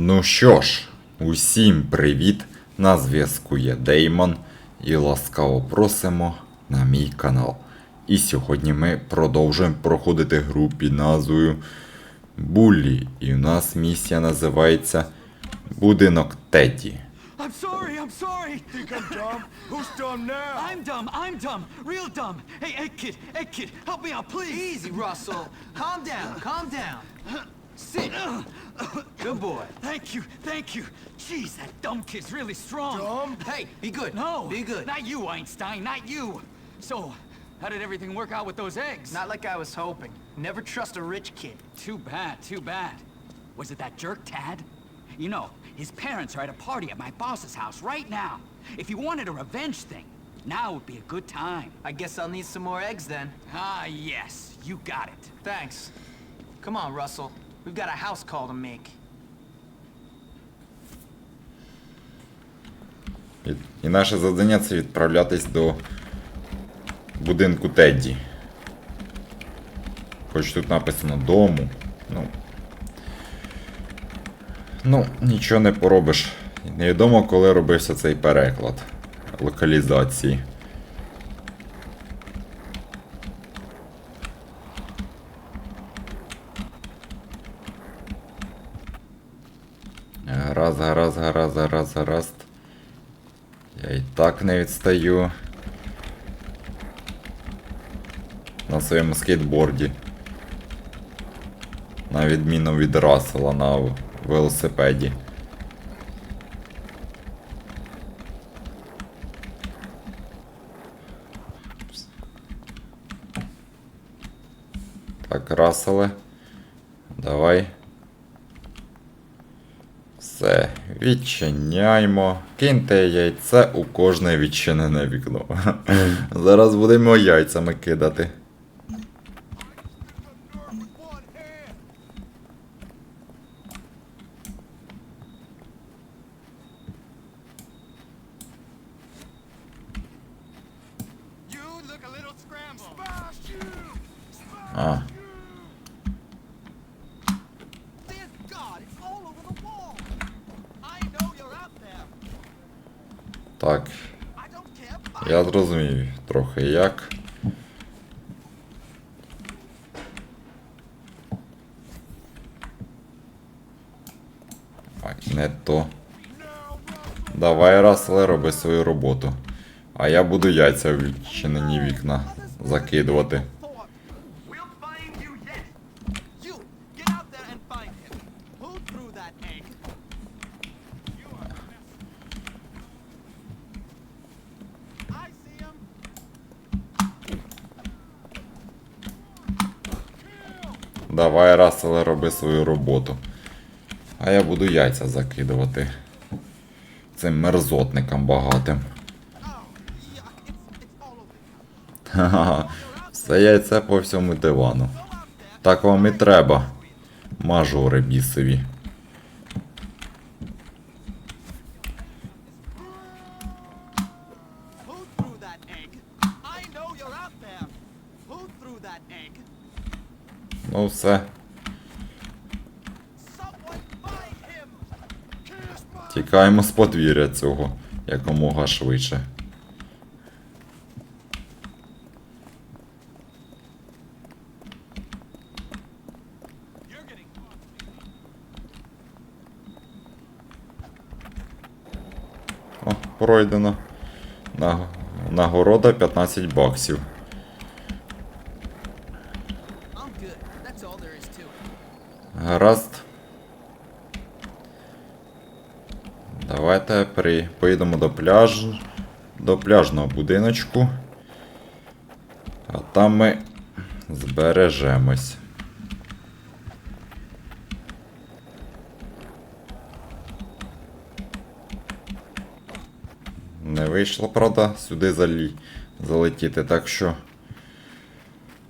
Ну що ж, усім привіт! На зв'язку є Деймон і ласкаво просимо на мій канал. І сьогодні ми продовжуємо проходити гру під назвою Буллі. І у нас місія називається Будинок Теді. I'm sorry, I'm sorry. Think I'm dumb? Who's dumb now? I'm dumb, I'm dumb, real dumb. Hey, hey, kid, hey, kid, help me out, please. Easy, Russell. Calm down, calm down. Sit. Good boy. Thank you, thank you. Jeez, that dumb kid's really strong. Dumb? Hey, be good. No, Be good. Not you, Einstein, not you. So, how did everything work out with those eggs? Not like I was hoping. Never trust a rich kid. Too bad, too bad. Was it that jerk Tad? You know, his parents are at a party at my boss's house right now. If you wanted a revenge thing, now would be a good time. I guess I'll need some more eggs then. Ah, yes, you got it. Thanks. Come on, Russell. We've got a house call to make. І, наше завдання це відправлятись до будинку Тедді. Хоч тут написано дому. Ну. Ну, нічого не поробиш. Невідомо, коли робився цей переклад локалізації. Гаразд, гаразд, гаразд, гаразд, гаразд. Я і так не відстаю. На своєму скейтборді. На відміну від Рассела на велосипеді. Так, Расселе. Давай. Все, відчиняймо. Киньте яйце у кожне відчинене вікно. Зараз будемо яйцями кидати. А, так. Я зрозумів трохи як. Ай, не то. Давай, Раселе, роби свою роботу. А я буду яйця в відчинені вікна закидувати. Давай, Раселе, роби свою роботу. А я буду яйця закидувати. Цим мерзотникам багатим. Ха-ха. Все яйце по всьому дивану. Так вам і треба. Мажори бісові. Egg? Ну все. Тікаємо з подвір'я цього якомога швидше. О, пройдено. На... Нагорода 15 баксів. Гаразд. Давайте при... поїдемо до пляжу. До пляжного будиночку. А там ми збережемось. Не вийшло, правда, сюди залі... залетіти, так що.